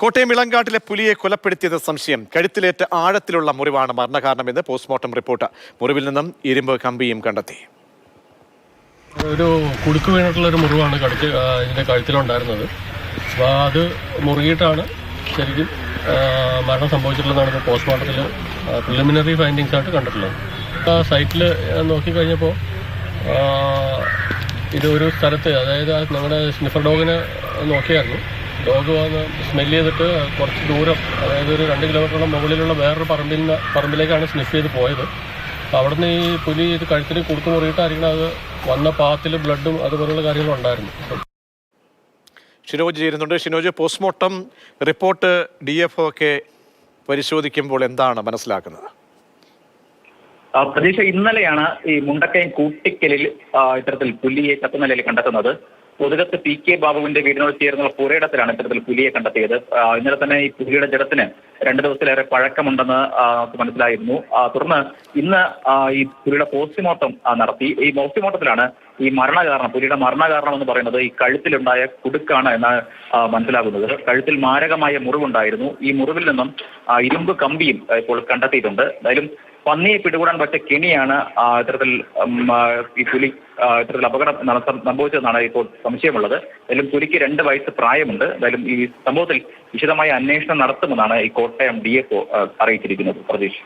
കോട്ടയം ഇളങ്കാട്ടിലെ പുലിയെ കൊലപ്പെടുത്തിയത് സംശയം. കഴുത്തിലേറ്റ ആഴത്തിലുള്ള മുറിവാണ് മരണകാരണമെന്ന് പോസ്റ്റ്മോർട്ടം റിപ്പോർട്ട്. മുറിവിൽ നിന്നും ഇരുമ്പ് കമ്പിയും കണ്ടെത്തി. ഒരു കുടുക്ക് വീണിട്ടുള്ള ഒരു മുറിവാണ് കടുക്ക് ഇതിന്റെ കഴുത്തിലുണ്ടായിരുന്നത്. അപ്പോൾ അത് മുറുകിയിട്ടാണ് ശരിക്കും മരണം സംഭവിച്ചിട്ടുള്ളതാണ് പോസ്റ്റ്മോർട്ടത്തിൽ പ്രിലിമിനറി ഫൈൻഡിങ്സ് ആയിട്ട് കണ്ടിട്ടുള്ളത്. ആ സൈറ്റിൽ നോക്കിക്കഴിഞ്ഞപ്പോൾ ഇത് ഒരു സ്ഥലത്ത് അതായത് നമ്മുടെ സ്നിഫർ ഡോഗിനെ നോക്കിയായിരുന്നു. ഡോഗ് വന്ന് സ്മെല്ല് ചെയ്തിട്ട് കുറച്ച് ദൂരം അതായത് ഒരു രണ്ട് കിലോമീറ്ററോളം മുകളിലുള്ള വേറൊരു പറമ്പിൽ നിന്ന് പറമ്പിലേക്കാണ് സ്നിഫ് ചെയ്ത് പോയത്. അവിടെ നിന്ന് ഈ പുലി ഇത് കഴുത്തിന് കുടുക്ക് മുറിയിട്ടായിരിക്കണം അത് വന്ന പാത്തിൽ ബ്ലഡും അതുപോലുള്ള കാര്യങ്ങളും ഉണ്ടായിരുന്നു. ഷിനോജ് ചേരുന്നുണ്ട് Shinoj postmortem report D F ഒക്കെ പരിശോധിക്കുമ്പോൾ എന്താണ് മനസ്സിലാക്കുന്നത്? ആ, പ്രതീക്ഷ ഇന്നലെയാണ് ഈ മുണ്ടക്കയം കൂട്ടിക്കലിൽ ഇത്തരത്തിൽ പുലിയെ ചത്തുനിലയിൽ കണ്ടെത്തുന്നത്. പൊതുകത്ത് പി കെ ബാബുവിന്റെ വീടിനോട് ചേർന്നുള്ള പുരയിടത്തിലാണ് ഇത്തരത്തിൽ പുലിയെ കണ്ടെത്തിയത്. ഇന്നലെ തന്നെ ഈ പുലിയുടെ ജഡത്തിന് രണ്ട് ദിവസത്തിലേറെ പഴക്കമുണ്ടെന്ന് നമുക്ക് മനസ്സിലായിരുന്നു. തുടർന്ന് ഇന്ന് ഈ പുലിയുടെ പോസ്റ്റ്മോർട്ടം നടത്തി. ഈ പോസ്റ്റ്മോർട്ടത്തിലാണ് ഈ മരണകാരണം പുലിയുടെ മരണകാരണം എന്ന് പറയുന്നത് ഈ കഴുത്തിലുണ്ടായ കുടുക്കാണ് എന്നാണ് മനസ്സിലാകുന്നത്. കഴുത്തിൽ മാരകമായ മുറിവുണ്ടായിരുന്നു. ഈ മുറിവിൽ നിന്നും ഇരുമ്പ് കമ്പിയും ഇപ്പോൾ കണ്ടെത്തിയിട്ടുണ്ട്. എന്തായാലും പന്നിയെ പിടികൂടാൻ പറ്റിയ കെണിയാണ് ഇത്തരത്തിൽ ഈ പുലി ഇത്തരത്തിൽ അപകടം സംഭവിച്ചതെന്നാണ് ഇപ്പോൾ സംശയമുള്ളത്. എന്തായാലും പുലിക്ക് രണ്ട് വയസ്സ് പ്രായമുണ്ട്. എന്തായാലും ഈ സംഭവത്തിൽ വിശദമായ അന്വേഷണം നടത്തുമെന്നാണ് ഈ കോട്ടയം ഡി എഫ് അറിയിച്ചിരിക്കുന്നത്. പ്രതീക്ഷ